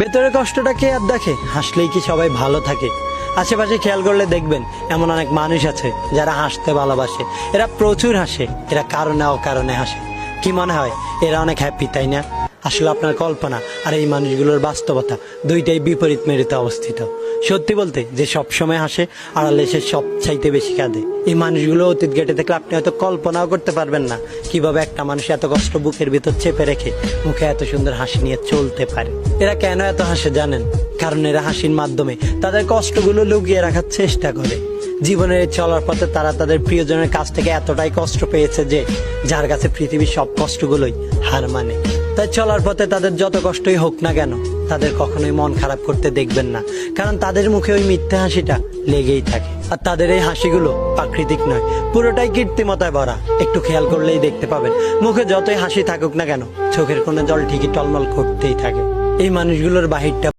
ভেতরের কষ্টটা কে আর দেখে? হাসলেই কি সবাই ভালো থাকে? আশেপাশে খেয়াল করলে দেখবেন, এমন অনেক মানুষ আছে যারা হাসতে ভালোবাসে। এরা প্রচুর হাসে, এরা কারণে অকারণে হাসে। কি মনে হয়, এরা অনেক হ্যাপি তাই না? আসলে আপনার কল্পনা আর এই মানুষগুলোর বাস্তবতা দুইটাই বিপরীত মেরুতে অবস্থিত। সত্যি বলতে যে সব সময় হাসে, আড়ালে সে সব চাইতে বেশি কাঁদে। এই মানুষগুলো অতীত গেটে দেখলে আপনি হয়তো কল্পনাও করতে পারবেন না কীভাবে একটা মানুষ এত কষ্ট বুকের ভিতর চেপে রেখে মুখে এত সুন্দর হাসি নিয়ে চলতে পারে। এরা কেন এত হাসে জানেন? কারণ এরা হাসির মাধ্যমে তাদের কষ্টগুলো লুকিয়ে রাখার চেষ্টা করে। জীবনের চলার পথে তারা তাদের প্রিয়জনের কাছ থেকে এতটাই কষ্ট পেয়েছে যে যার কাছে পৃথিবীর সব কষ্টগুলোই হার মানে। তাই চলার পথে তাদের যত কষ্টই হোক না কেন, তাদের কখনোই মন খারাপ করতে দেখবেন না। কারণ তাদের মুখে ওই মিথ্যা হাসিটা লেগেই থাকে। আর তাদের এই হাসিগুলো প্রাকৃতিক নয়, পুরোটাই কৃত্রিমতায় ভরা। একটু খেয়াল করলেই দেখতে পাবেন। মুখে যতই হাসি থাকুক না কেন, চোখের কোনো জল ঠিকই টলমল করতেই থাকে। এই মানুষগুলোর বাহিরটা